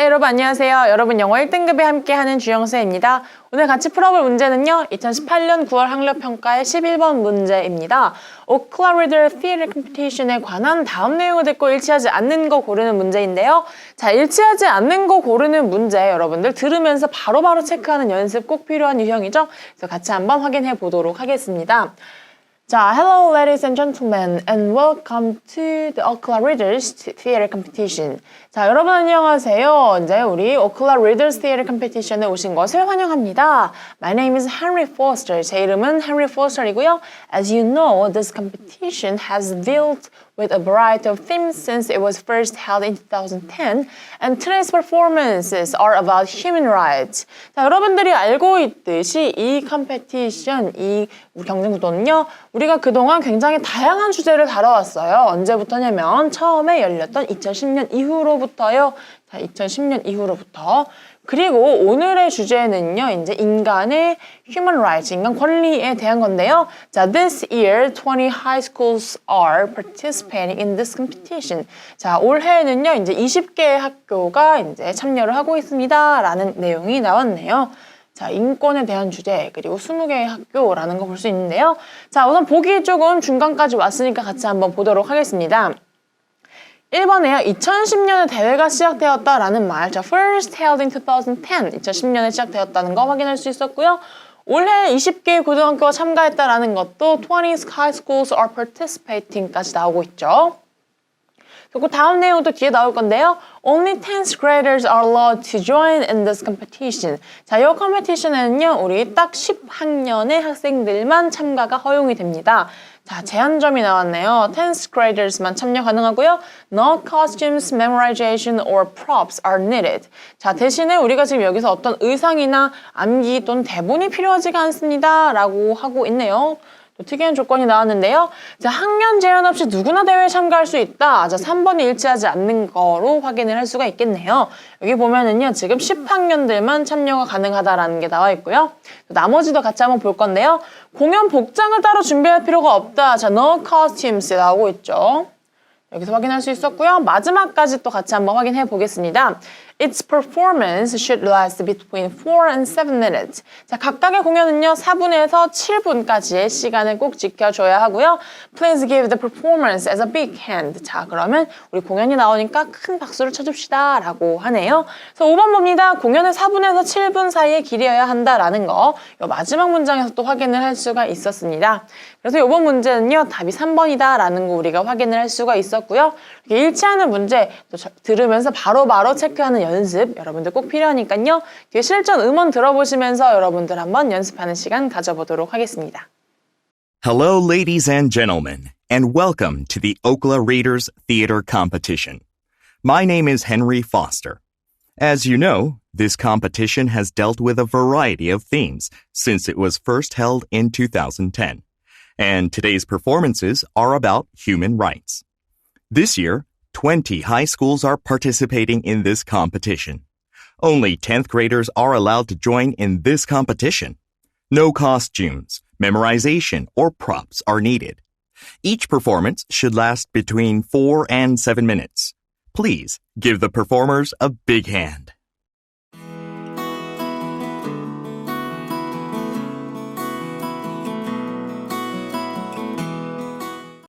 네, 여러분 안녕하세요. 여러분 영어 1등급에 함께하는 주영세입니다. 오늘 같이 풀어볼 문제는요. 2018년 9월 학력평가의 11번 문제입니다. 오클라 리더 Theater Competition에 관한 다음 내용을 듣고 일치하지 않는 거 고르는 문제인데요. 자, 일치하지 않는 거 고르는 문제 여러분들 들으면서 바로바로 체크하는 연습 꼭 필요한 유형이죠. 그래서 같이 한번 확인해 보도록 하겠습니다. 자, hello ladies and gentlemen and welcome to the Ookla Readers Theater Competition. 자, 여러분 안녕하세요. 이제 우리 Ookla Readers Theater Competition에 오신 것을 환영합니다. My name is Henry Foster. 제 이름은 Henry Foster이고요. As you know, this competition has dealt with a variety of themes since it was first held in 2010, and today's performances are about human rights. 자, 여러분들이 알고 있듯이 이 컴페티션, 이 경쟁 구도는요, 우리가 그동안 굉장히 다양한 주제를 다뤄왔어요. 언제부터냐면 처음에 열렸던 2010년 이후로부터요. 자, 2010년 이후로부터. 그리고 오늘의 주제는요, 이제 인간의 human rights, 인간 권리에 대한 건데요. 자, this year 20 high schools are participating in this competition. 자, 올해는요, 이제 20개의 학교가 이제 참여를 하고 있습니다. 라는 내용이 나왔네요. 자, 인권에 대한 주제, 그리고 20개의 학교라는 거 볼 수 있는데요. 자, 우선 보기 조금 중간까지 왔으니까 같이 한번 보도록 하겠습니다. 1번에요. 2010년에 대회가 시작되었다라는 말. 자, first held in 2010. 2010년에 시작되었다는 거 확인할 수 있었고요. 올해 20개의 고등학교가 참가했다라는 것도 20 high schools are participating까지 나오고 있죠. 그리고 다음 내용도 뒤에 나올 건데요. Only 10th graders are allowed to join in this competition. 자, 이 컴페티션에는요, 우리 딱 10학년의 학생들만 참가가 허용이 됩니다. 자, 제한점이 나왔네요. 10th graders만 참여 가능하고요. No costumes, memorization, or props are needed. 자, 대신에 우리가 지금 여기서 어떤 의상이나 암기 또는 대본이 필요하지가 않습니다. 라고 하고 있네요. 또 특이한 조건이 나왔는데요. 자, 학년 제한 없이 누구나 대회에 참가할 수 있다. 자, 3번이 일치하지 않는 거로 확인을 할 수가 있겠네요. 여기 보면은요, 지금 10학년들만 참여가 가능하다라는 게 나와 있고요. 나머지도 같이 한번 볼 건데요. 공연 복장을 따로 준비할 필요가 없다. 자, no costumes 나오고 있죠. 여기서 확인할 수 있었고요. 마지막까지 또 같이 한번 확인해 보겠습니다. Its performance should last between 4 and 7 minutes. 자, 각각의 공연은요, 4분에서 7분까지의 시간을 꼭 지켜줘야 하고요. Please give the performance as a big hand. 자, 그러면 우리 공연이 나오니까 큰 박수를 쳐줍시다. 라고 하네요. 그래서 5번 봅니다. 공연을 4분에서 7분 사이에 길이어야 한다라는 거. 이 마지막 문장에서 또 확인을 할 수가 있었습니다. 그래서 이번 문제는요, 답이 3번이다. 라는 거 우리가 확인을 할 수가 있었고 요. 이렇게 일치하는 문제 또 들으면서 바로바로 바로 체크하는 연습 여러분들 꼭 필요하니까요. 실전 음원 들어보시면서 여러분들 한번 연습하는 시간 가져보도록 하겠습니다. Hello, ladies and gentlemen, and welcome to the Okla Raiders Theater Competition. My name is Henry Foster. As you know, this competition has dealt with a variety of themes since it was first held in 2010, and today's performances are about human rights. This year, 20 high schools are participating in this competition. Only 10th graders are allowed to join in this competition. No costumes, memorization, or props are needed. Each performance should last between 4 and 7 minutes. Please give the performers a big hand.